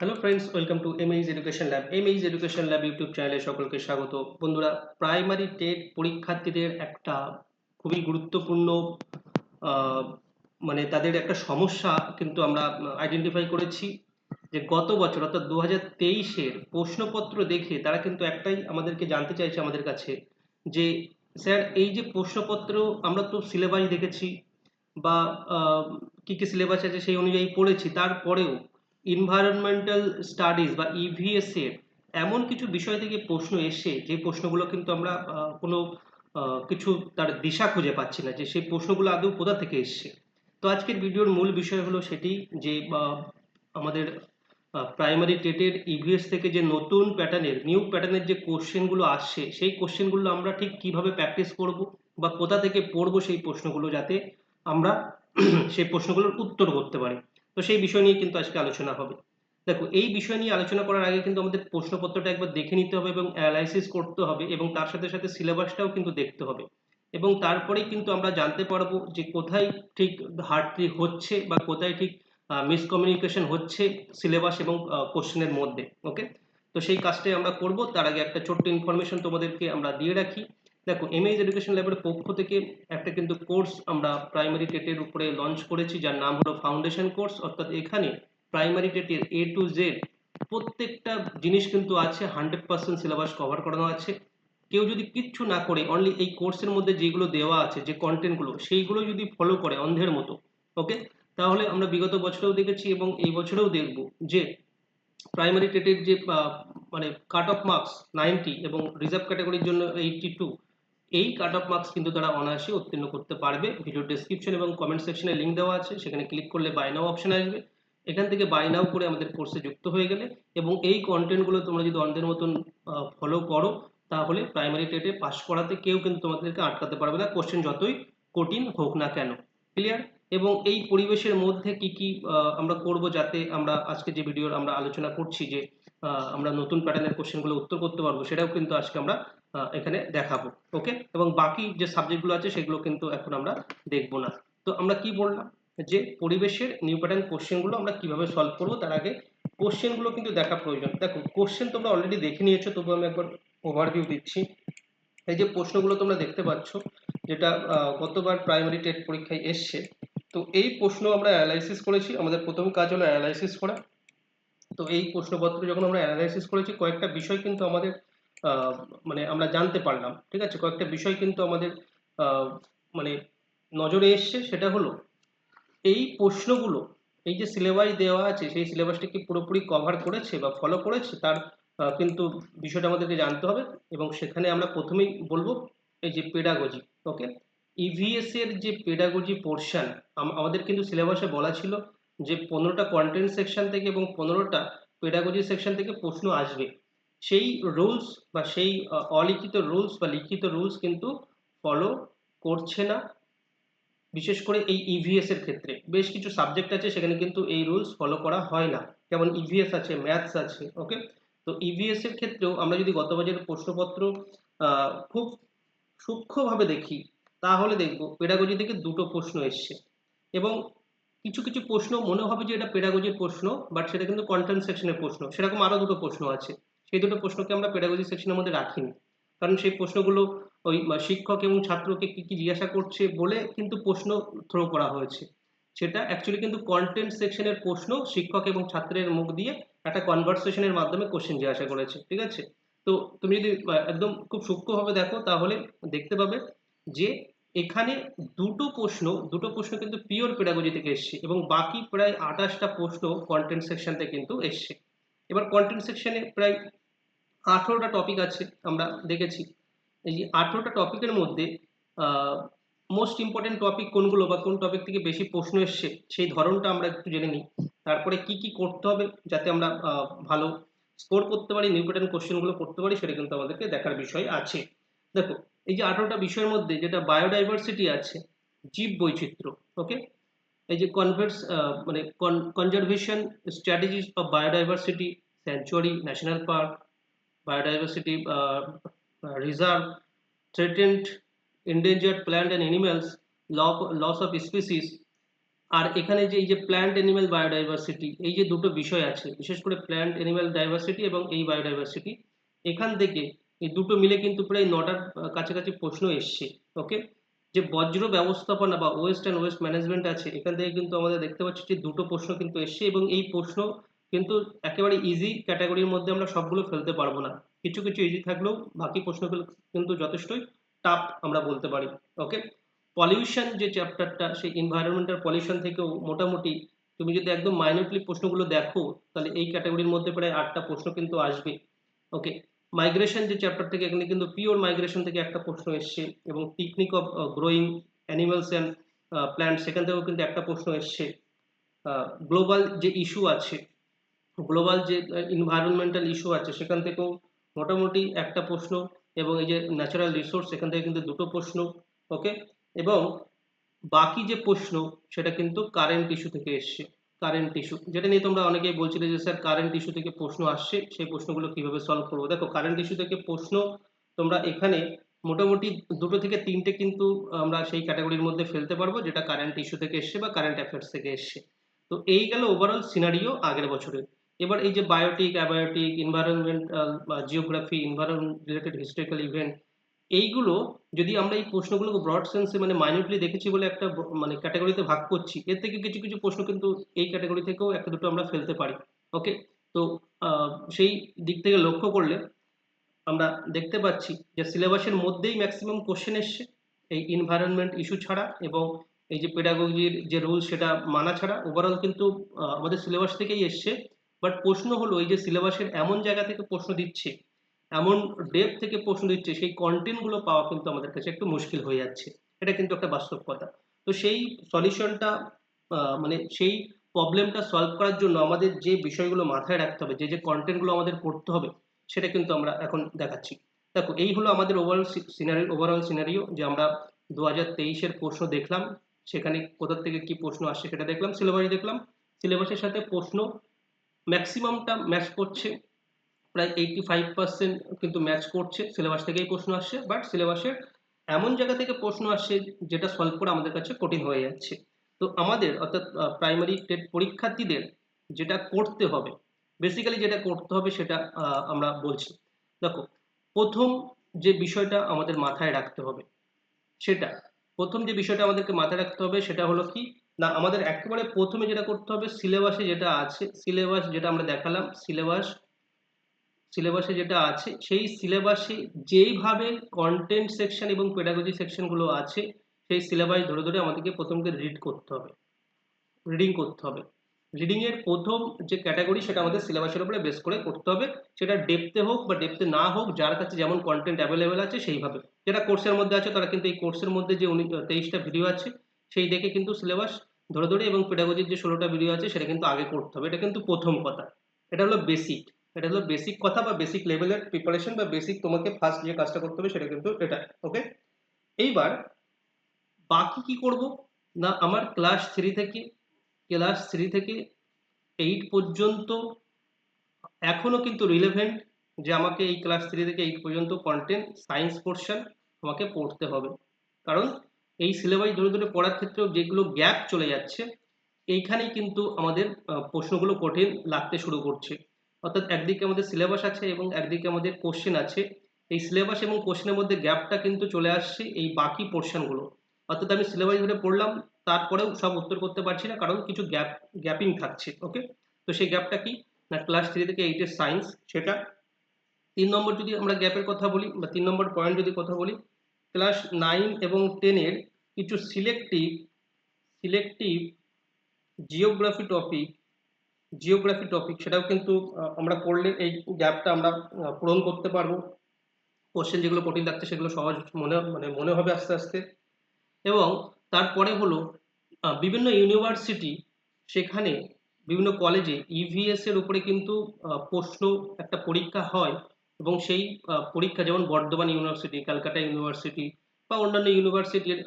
Hello friends welcome to M H education lab M H education lab YouTube চ্যানেলে সকলকে স্বাগত। বন্ধুরা primary TET পরীক্ষার্থীদের একটা খুবই গুরুত্বপূর্ণ মানে তাদের একটা সমস্যা কিন্তু আমরা আইডেন্টিফাই করেছি যে গত বছর, অর্থাৎ দু হাজার তেইশের প্রশ্নপত্র দেখে তারা কিন্তু একটাই আমাদেরকে জানতে চাইছে আমাদের কাছে যে, স্যার এই যে প্রশ্নপত্র আমরা তো সিলেবাস দেখেছি বা কি কি সিলেবাস আছে সেই অনুযায়ী পড়েছি, তারপরেও ইনভায়রনমেন্টাল স্টাডিজ বা ইভিএস এর এমন কিছু বিষয় থেকে প্রশ্ন এসে, যে প্রশ্নগুলো কিন্তু আমরা কোনো কিছু তার দিশা খুঁজে পাচ্ছি না, যে সেই প্রশ্নগুলো আদৌ কোথা থেকে এসছে। তো আজকের ভিডিওর মূল বিষয় হলো সেটি, যে আমাদের প্রাইমারি টেটের ইভিএস থেকে যে নতুন প্যাটার্নের নিউ প্যাটার্নের যে কোশ্চেনগুলো আসছে, সেই কোশ্চেনগুলো আমরা ঠিক কীভাবে প্র্যাকটিস করব বা কোথা থেকে পড়ব সেই প্রশ্নগুলো যাতে আমরা সেই প্রশ্নগুলোর উত্তর করতে পারি। তো সেই বিষয় নিয়ে কিন্তু আজকে আলোচনা হবে। দেখো, এই বিষয় নিয়ে আলোচনা করার আগে কিন্তু আমাদের প্রশ্নপত্রটা একবার দেখে নিতে হবে এবং অ্যানালাইসিস করতে হবে এবং তার সাথে সাথে সিলেবাসটাও কিন্তু দেখতে হবে। এবং তারপরেই কিন্তু আমরা জানতে পারব যে কোথায় ঠিক ঘাটতি হচ্ছে বা কোথায় ঠিক মিসকমিউনিকেশন হচ্ছে সিলেবাস এবং কোশ্চেনের মধ্যে ওকে তো সেই কাজটাই আমরা করব। তার আগে একটা ছোট্ট ইনফরমেশন তোমাদেরকে আমরা দিয়ে রাখি। দেখো এমএইজ এডুকেশন ল্যাবের পক্ষ থেকে একটা কিন্তু কোর্স আমরা প্রাইমারি টেটের উপরে লঞ্চ করেছি, যার নাম হলো ফাউন্ডেশন কোর্স অর্থাৎ এখানে প্রাইমারি টেটের এ টু জেড প্রত্যেকটা জিনিস কিন্তু আছে হান্ড্রেড পার্সেন্ট সিলেবাস কভার করানো আছে। কেউ যদি কিচ্ছু না করে অনলি এই কোর্সের মধ্যে যেগুলো দেওয়া আছে, যে কন্টেন্টগুলো সেইগুলো যদি ফলো করে অন্ধের মতো ওকে তাহলে আমরা বিগত বছরেও দেখেছি এবং এই বছরেও দেখব যে প্রাইমারি টেটের যে মানে কাট অফ মার্কস নাইনটি এবং রিজার্ভ ক্যাটাগরির জন্য এইটটি টু এই কাট অফ মার্কস কিন্তু তারা অনায়াসে উত্তীর্ণ করতে পারবে। ভিডিও ডেসক্রিপশন এবং কমেন্ট সেকশনে লিঙ্ক দেওয়া আছে, সেখানে ক্লিক করলে বাই নাও অপশন আসবে। এখান থেকে বাই নাও করে আমাদের কোর্সে যুক্ত হয়ে গেলে এবং এই কন্টেন্টগুলো তোমরা যদি অন্ধের মতন ফলো করো, তাহলে প্রাইমারি টেটে পাস করাতে কেউ কিন্তু তোমাদেরকে আটকাতে পারবে না। কোশ্চেন যতই কঠিন হোক না কেন। ক্লিয়ার এবং এই পরিবেশের মধ্যে কি কি আমরা করব যাতে আমরা আজকে যে ভিডিওর আমরা আলোচনা করছি যে আমরা নতুন প্যাটার্নের কোশ্চেনগুলো উত্তর করতে পারব, সেটাও কিন্তু আজকে আমরা এখানে দেখাবো ওকে এবং বাকি যে সাবজেক্টগুলো আছে সেগুলো কিন্তু এখন আমরা দেখব না। তো আমরা কি বললাম? যে পরিবেশের নিউ প্যাটার্ন কোশ্চেনগুলো আমরা কীভাবে সলভ করব, তার আগে কোশ্চেনগুলো কিন্তু দেখা প্রয়োজন। দেখো কোশ্চেন তোমরা অলরেডি দেখে নিয়েছো তবু আমি একবার ওভারভিউ দিচ্ছি। এই যে প্রশ্নগুলো তোমরা দেখতে পাচ্ছ, যেটা গতবার প্রাইমারি টেট পরীক্ষায় এসছে, তো এই প্রশ্ন আমরা অ্যানালাইসিস করেছি। আমাদের প্রথম কাজ হলো অ্যানালাইসিস করা। তো এই প্রশ্নপত্র যখন আমরা অ্যানালাইসিস করেছি, কয়েকটা বিষয় কিন্তু আমাদের মানে আমরা জানতে পারলাম, ঠিক আছে? কয়েকটা বিষয় কিন্তু আমাদের মানে নজরে এসছে, সেটা হলো এই প্রশ্নগুলো, এই যে সিলেবাস দেওয়া আছে, সেই সিলেবাসটা কি পুরোপুরি কভার করেছে বা ফলো করেছে? তার কিন্তু বিষয়টা আমাদেরকে জানতে হবে এবং সেখানে আমরা প্রথমেই বলব এই যে পেডাগজি ওকে ইভিএস এর যে পেডাগজি পোর্শন আমাদের কিন্তু সিলেবাসে বলা ছিল যে পনেরোটা কন্টেন্ট সেকশন থেকে এবং পনেরোটা পেডাগজি সেকশন থেকে প্রশ্ন আসবে। সেই রুলস বা সেই অলিখিত রুলস বা লিখিত রুলস কিন্তু ফলো করছে না। বিশেষ করে এই ইভিএস এর ক্ষেত্রে। বেশ কিছু সাবজেক্ট আছে সেখানে কিন্তু এই রুলস ফলো করা হয় না। যেমন ইভিএস আছে ম্যাথস আছে ওকে তো ইভিএস এর ক্ষেত্রেও আমরা যদি গত বছরের প্রশ্নপত্র খুব সূক্ষ্মভাবে দেখি, তাহলে দেখব পেডাগজি থেকে দুটো প্রশ্ন এসছে। এবং কিছু কিছু প্রশ্ন মনে হবে যে এটা পেডাগজির প্রশ্ন বাট সেটা কিন্তু কন্টেন্ট সেকশনের প্রশ্ন। সেরকম আরও দুটো প্রশ্ন আছে। সেই দুটো প্রশ্নকে আমরা পেডাগজি সেকশনের মধ্যে রাখিনি। কারণ সেই প্রশ্নগুলো ওই শিক্ষক এবং ছাত্রকে কি কি জিজ্ঞাসা করছে বলে কিন্তু প্রশ্ন থ্রো করা হয়েছে। সেটা অ্যাকচুয়ালি কিন্তু কন্টেন্ট সেকশনের প্রশ্ন শিক্ষক এবং ছাত্রের মুখ দিয়ে একটা কনভারসেশনের মাধ্যমে কোশ্চেন জিজ্ঞাসা করেছে, ঠিক আছে? তো তুমি যদি একদম খুব সূক্ষ্মভাবে দেখো তাহলে দেখতে পাবে যে এখানে দুটো প্রশ্ন দুটো প্রশ্ন কিন্তু পিওর পেডাগজি থেকে এসছে এবং বাকি প্রায় আঠাশটা প্রশ্ন কন্টেন্ট সেকশন থেকে কিন্তু এসছে। এবার কন্টেন্ট সেকশনে প্রায় আঠেরোটা টপিক আছে আমরা দেখেছি। এই যে আঠেরোটা টপিকের মধ্যে মোস্ট ইম্পর্টেন্ট টপিক কোনগুলো বা কোন টপিক থেকে বেশি প্রশ্ন এসছে, সেই ধরনটা আমরা একটু জেনে নিই। তারপরে কি কি করতে হবে যাতে আমরা ভালো স্কোর করতে পারি নিউপেটেন্ট কোশ্চেনগুলো করতে পারি, সেটা কিন্তু আমাদেরকে দেখার বিষয় আছে। দেখো, এই যে আঠারোটা বিষয়ের মধ্যে যেটা বায়োডাইভার্সিটি আছে, জীব বৈচিত্র্য ওকে এই যে কনভার্স মানে conservation strategies of biodiversity sanctuary national park uh, reserve, threatened, endangered plant and animals, loss of species, আর এখানে যে এই যে প্ল্যান্ট অ্যানিম্যাল বায়োডাইভার্সিটি এই যে দুটো বিষয় আছে বিশেষ করে প্ল্যান্ট অ্যানিম্যাল ডাইভার্সিটি এবং এই বায়োডাইভার্সিটি এখান থেকে এই দুটো মিলে কিন্তু প্রায় নটার কাছাকাছি প্রশ্ন এসছে ওকে যে বজ্র ব্যবস্থাপনা বা ওয়েস্ট অ্যান্ড ওয়েস্ট ম্যানেজমেন্ট আছে, এখান থেকে কিন্তু আমাদের দেখতে পাচ্ছি যে দুটো প্রশ্ন কিন্তু এসছে এবং এই প্রশ্ন কিন্তু একেবারে ইজি ক্যাটাগরির মধ্যে আমরা সবগুলো ফেলতে পারব না। কিছু কিছু ইজি থাকলেও বাকি প্রশ্নগুলো কিন্তু যথেষ্টই টাফ আমরা বলতে পারি ওকে পলিউশন যে চ্যাপ্টারটা সেই এনভায়রনমেন্টাল পলিউশন থেকেও মোটামুটি তুমি যদি একদম মাইনরলি প্রশ্নগুলো দেখো, তাহলে এই ক্যাটাগরির মধ্যে প্রায় আটটা প্রশ্ন কিন্তু আসবে ওকে মাইগ্রেশন যে চ্যাপ্টার থেকে, এখানে কিন্তু পিওর মাইগ্রেশন থেকে একটা প্রশ্ন এসছে এবং technique of growing animals and plant সেখান থেকেও কিন্তু একটা প্রশ্ন এসছে। গ্লোবাল যে ইস্যু আছে গ্লোবাল যে এনভায়রনমেন্টাল ইস্যু আছে, সেখান থেকেও মোটামুটি একটা প্রশ্ন এবং এই যে ন্যাচারাল রিসোর্স সেখান থেকে কিন্তু দুটো প্রশ্ন ওকে এবং বাকি যে প্রশ্ন, সেটা কিন্তু কারেন্ট ইস্যু থেকে এসছে। কারেন্ট ইস্যু যেটা নিয়ে তোমরা অনেকেই বলছিলে যে, স্যার কারেন্ট ইস্যু থেকে প্রশ্ন আসছে, সেই প্রশ্নগুলো কীভাবে সলভ করব? দেখো কারেন্ট ইস্যু থেকে প্রশ্ন তোমরা এখানে মোটামুটি দুটো থেকে তিনটে কিন্তু আমরা সেই ক্যাটাগরির মধ্যে ফেলতে পারব, যেটা কারেন্ট ইস্যু থেকে এসছে বা কারেন্ট অ্যাফেয়ার্স থেকে এসছে। তো এই গেল ওভারঅল সিনারিও আগের বছরের। এবার এই যে বায়োটিক অ্যাবায়োটিক এনভায়রনমেন্টাল বা geography environment related historical event এইগুলো যদি আমরা এই প্রশ্নগুলোকে ব্রড সেন্সে মানে মাইনিউটলি দেখেছি বলে একটা মানে ক্যাটাগরিতে ভাগ করছি, এর থেকে কিছু কিছু প্রশ্ন কিন্তু এই ক্যাটাগরি থেকেও একটা দুটো আমরা ফেলতে পারি ওকে তো সেই দিক থেকে লক্ষ্য করলে আমরা দেখতে পাচ্ছি যে সিলেবাসের মধ্যেই ম্যাক্সিমাম কোশ্চেন এসছে, এই এনভায়রনমেন্ট ইস্যু ছাড়া এবং এই যে পেডাগজির যে রুল সেটা মানা ছাড়া ওভারঅল কিন্তু আমাদের সিলেবাস থেকেই এসছে। বাট প্রশ্ন হলো, এই যে সিলেবাসের এমন জায়গা থেকে প্রশ্ন দিচ্ছে এমন ডেপ থেকে প্রশ্ন দিচ্ছে, সেই কন্টেন্টগুলো পাওয়া কিন্তু আমাদের কাছে একটু মুশকিল হয়ে যাচ্ছে। এটা কিন্তু একটা বাস্তব কথা তো সেই সলিউশনটা মানে সেই প্রবলেমটা সলভ করার জন্য আমাদের যে বিষয়গুলো মাথায় রাখতে হবে, যে যে কন্টেন্টগুলো আমাদের পড়তে হবে, সেটা কিন্তু আমরা এখন দেখাচ্ছি। দেখো, এই হলো আমাদের ওভারঅল সিনারি ওভারঅল সিনারিও যে আমরা দু হাজার তেইশের প্রশ্ন দেখলাম, সেখানে কোথা থেকে কি প্রশ্ন আসছে সেটা দেখলাম সিলেবাস দেখলাম। সিলেবাসের সাথে প্রশ্ন ম্যাক্সিমামটা ম্যাচ করছে। প্রায় এইটি ফাইভ পার্সেন্ট কিন্তু ম্যাচ করছে সিলেবাস থেকেই প্রশ্ন আসছে বাট সিলেবাসের এমন জায়গা থেকে প্রশ্ন আসছে যেটা সলভ করা আমাদের কাছে কঠিন হয়ে যাচ্ছে। তো আমাদের অর্থাৎ প্রাইমারি টেট পরীক্ষার্থীদের যেটা করতে হবে বেসিক্যালি যেটা করতে হবে সেটা আমরা বলছি। দেখো, প্রথম যে বিষয়টা আমাদের মাথায় রাখতে হবে, সেটা, প্রথম যে বিষয়টা আমাদেরকে মাথায় রাখতে হবে সেটা হলো কি, না, আমাদের একেবারে প্রথমে যেটা করতে হবে সিলেবাসে যেটা আছে সিলেবাস যেটা আমরা দেখালাম সিলেবাস সিলেবাসে যেটা আছে, সেই সিলেবাসে যেইভাবে কন্টেন্ট সেকশন এবং পেডাগজি সেকশনগুলো আছে, সেই সিলেবাস ধরে ধরে আমাদেরকে প্রথমকে রিড করতে হবে। রিডিং করতে হবে। রিডিংয়ের প্রথম যে ক্যাটাগরি সেটা আমাদের সিলেবাসের উপরে বেস করে করতে হবে। সেটা ডেপতে হোক বা ডেপতে না হোক, যার কাছে যেমন কন্টেন্ট অ্যাভেলেবেল আছে সেইভাবে। যেটা কোর্সের মধ্যে আছে, তারা কিন্তু এই কোর্সের মধ্যে যে উনি, তেইশটা ভিডিও আছে, সেই দেখে কিন্তু সিলেবাস ধরে ধরে এবং পেডাগজির যে ষোলোটা ভিডিও আছে, সেটা কিন্তু আগে করতে হবে। এটা কিন্তু প্রথম কথা। এটা হলো বেসিক এটা হলো বেসিক কথা বা বেসিক লেভেলের প্রিপারেশন বা বেসিক তোমাকে ফার্স্ট যে কাজটা করতে হবে সেটা কিন্তু এটা ওকে এইবার বাকি কি করব? না, আমার ক্লাস থ্রি থেকে ক্লাস থ্রি থেকে এইট পর্যন্ত এখনও কিন্তু রিলেভেন্ট যে আমাকে এই ক্লাস থ্রি থেকে এইট পর্যন্ত কন্টেন্ট সায়েন্স পোর্শন আমাকে পড়তে হবে। কারণ এই সিলেবাস ধরে ধরে পড়ার ক্ষেত্রেও যেগুলো গ্যাপ চলে যাচ্ছে, এইখানেই কিন্তু আমাদের প্রশ্নগুলো কঠিন লাগতে শুরু করছে। অর্থাৎ একদিকে আমাদের সিলেবাস আছে এবং একদিকে আমাদের কোশ্চেন আছে। এই সিলেবাস এবং কোশ্চেনের মধ্যে গ্যাপটা কিন্তু চলে আসছে এই বাকি পোর্শনগুলো অর্থাৎ আমি সিলেবাস ধরে পড়লাম, তারপরেও সব উত্তর করতে পারছি না, কারণ কিছু গ্যাপ গ্যাপিং থাকছে ওকে তো সেই গ্যাপটা কি? না ক্লাস থ্রি থেকে এইটের সায়েন্স সেটা। তিন নম্বর যদি আমরা গ্যাপের কথা বলি, বা তিন নম্বর পয়েন্ট যদি কথা বলি ক্লাস নাইন এবং টেনের কিছু selective selective geography topic geography topic সেটাও কিন্তু আমরা পড়লে এই গ্যাপটা আমরা পূরণ করতে পারব। কোশ্চেন যেগুলো কঠিন লাগছে সেগুলো সহজ মনে মানে মনে হবে আস্তে আস্তে। এবং তারপরে হলো বিভিন্ন ইউনিভার্সিটি সেখানে বিভিন্ন কলেজে ইভিএস এর উপরে কিন্তু প্রশ্ন একটা পরীক্ষা হয় এবং সেই পরীক্ষা যেমন বর্ধমান ইউনিভার্সিটি ক্যালকাটা ইউনিভার্সিটি বা অন্যান্য ইউনিভার্সিটির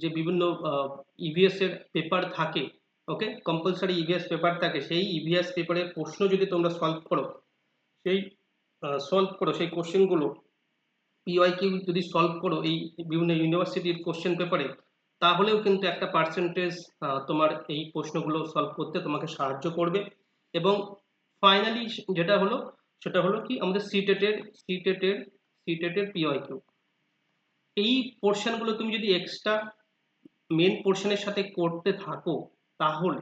যে বিভিন্ন ইভিএস এর পেপার থাকে ওকে কম্পালসারি ইভিএস পেপার থাকে, সেই ইভিএস পেপারের প্রশ্ন যদি তোমরা সলভ করো, সেই সলভ করো, সেই কোশ্চেনগুলো পিওয়াই কিউ যদি সলভ করো এই বিভিন্ন ইউনিভার্সিটির কোশ্চেন পেপারে তাহলেও কিন্তু একটা পার্সেন্টেজ তোমার এই প্রশ্নগুলো সলভ করতে তোমাকে সাহায্য করবে। এবং ফাইনালি যেটা হলো, সেটা হলো কি? আমাদের সিটেটের সিটেটের সিটেটের পিওয়াই কিউ এই পোর্শনগুলো তুমি যদি এক্সট্রা মেন পোর্শনের সাথে করতে থাকো তাহলে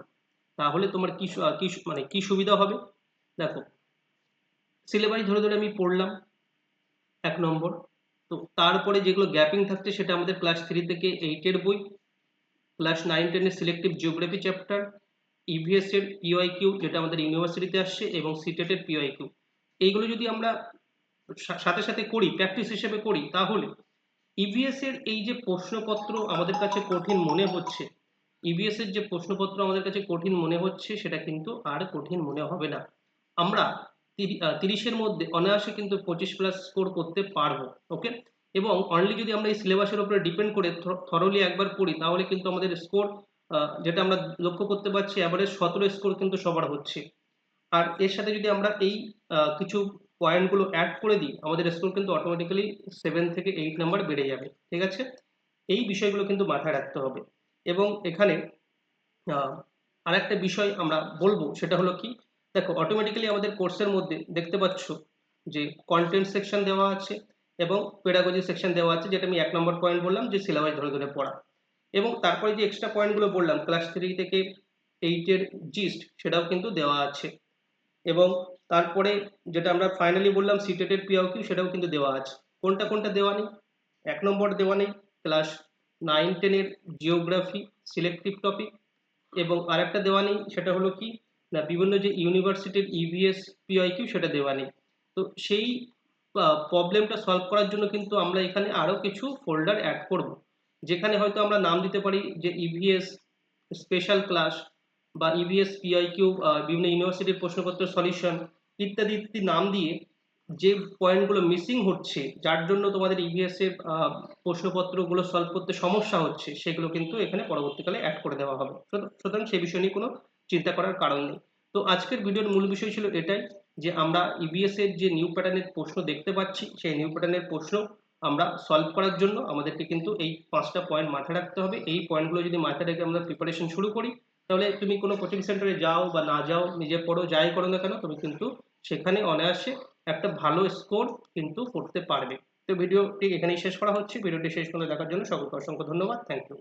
তাহলে তোমার কি মানে কি সুবিধা হবে? দেখো সিলেবাস ধরে ধরে আমি পড়লাম, এক নম্বর। তো তারপরে যেগুলো গ্যাপিং থাকছে সেটা আমাদের ক্লাস থ্রি থেকে এইটের বই ক্লাস নাইন টেনের সিলেক্টিভ জিওগ্রাফি চ্যাপ্টার ইভিএস এর পিওয়াই কিউ যেটা আমাদের ইউনিভার্সিটিতে আসছে, এবং সিটেটের পিওয়াই কিউ এইগুলো যদি আমরা সাথে সাথে করি প্র্যাকটিস হিসেবে করি, তাহলে ইভিএস এর এই যে প্রশ্নপত্র আমাদের কাছে কঠিন মনে হচ্ছে ইভিএস এর যে প্রশ্নপত্র আমাদের কাছে কঠিন মনে হচ্ছে, সেটা কিন্তু আর কঠিন মনে হবে না। আমরা তিরি- তিরিশের মধ্যে অনায়াসে কিন্তু পঁচিশ প্লাস স্কোর করতে পারব ওকে এবং অনলি যদি আমরা এই সিলেবাসের উপরে ডিপেন্ড করে থরলি একবার পড়ি, তাহলে কিন্তু আমাদের স্কোর যেটা আমরা লক্ষ্য করতে পারছি অ্যাভারেজ সতেরো স্কোর কিন্তু সবার হচ্ছে। আর এর সাথে যদি আমরা এই কিছু পয়েন্টগুলো অ্যাড করে দিই, আমাদের স্কোর কিন্তু অটোমেটিক্যালি সেভেন থেকে এইট নাম্বার বেড়ে যাবে, ঠিক আছে? এই বিষয়গুলো কিন্তু মাথায় রাখতে হবে। এবং এখানে আরেকটা বিষয় আমরা বলব, সেটা হলো কি? দেখো অটোমেটিক্যালি আমাদের কোর্সের মধ্যে দেখতে পাচ্ছ যে কন্টেন্ট সেকশন দেওয়া আছে এবং পেডাগজি সেকশন দেওয়া আছে, যেটা আমি এক নম্বর পয়েন্ট বললাম, যে সিলেবাস ধরে ধরে পড়া। এবং তারপরে যে এক্সট্রা পয়েন্টগুলো বললাম ক্লাস থ্রি থেকে এইটের জিস্ট সেটাও কিন্তু দেওয়া আছে। এবং তারপরে যেটা আমরা ফাইনালি বললাম সিটেটের কিউ সেটাও কিন্তু দেওয়া আছে। কোনটা কোনটা দেওয়া নেই? এক নম্বর দেওয়া নেই ক্লাস নাইন টেনের জিওগ্রাফি সিলেক্টিভ টপিক এবং আরেকটা দেওয়া নেই, সেটা হলো কি? না, বিভিন্ন যে ইউনিভার্সিটির ইভিএস পিআই কিউ সেটা দেওয়া নেই। তো সেই প্রবলেমটা সলভ করার জন্য কিন্তু আমরা এখানে আরও কিছু ফোল্ডার অ্যাড করব। যেখানে হয়তো আমরা নাম দিতে পারি যে ইভিএস স্পেশাল ক্লাস বা ইভিএস পিআই কিউ বিভিন্ন ইউনিভার্সিটির প্রশ্নপত্র সলিউশন ইত্যাদি ইত্যাদি নাম দিয়ে যে পয়েন্টগুলো মিসিং হচ্ছে, যার জন্য তোমাদের ইভিএস এর প্রশ্নপত্রগুলো সলভ করতে সমস্যা হচ্ছে, সেগুলো কিন্তু এখানে পরবর্তীকালে অ্যাড করে দেওয়া হবে। সুতরাং- সেই বিষয় নিয়ে কোনো চিন্তা করার কারণ নেই। তো আজকের ভিডিওর মূল বিষয় ছিল এটাই, যে আমরা ইবিএস এর যে নিউ প্যাটার্নের প্রশ্ন দেখতে পাচ্ছি, সেই নিউ প্যাটার্নের প্রশ্ন আমরা সলভ করার জন্য আমাদেরকে কিন্তু এই পাঁচটা পয়েন্ট মাথায় রাখতে হবে। এই পয়েন্টগুলো যদি মাথায় রেখে আমরা প্রিপারেশন শুরু করি, তাহলে তুমি কোনো কোচিং সেন্টারে যাও বা না যাও, নিজে পড়ো, যাই করো না কেন, তুমি কিন্তু সেখানে অনায়াসে একটা ভালো স্কোর কিন্তু করতে পারবে। তো ভিডিওটি এখানেই শেষ করা হচ্ছে। ভিডিওটি শেষ করে দেখার জন্য সকলকে অসংখ্য ধন্যবাদ। Thank you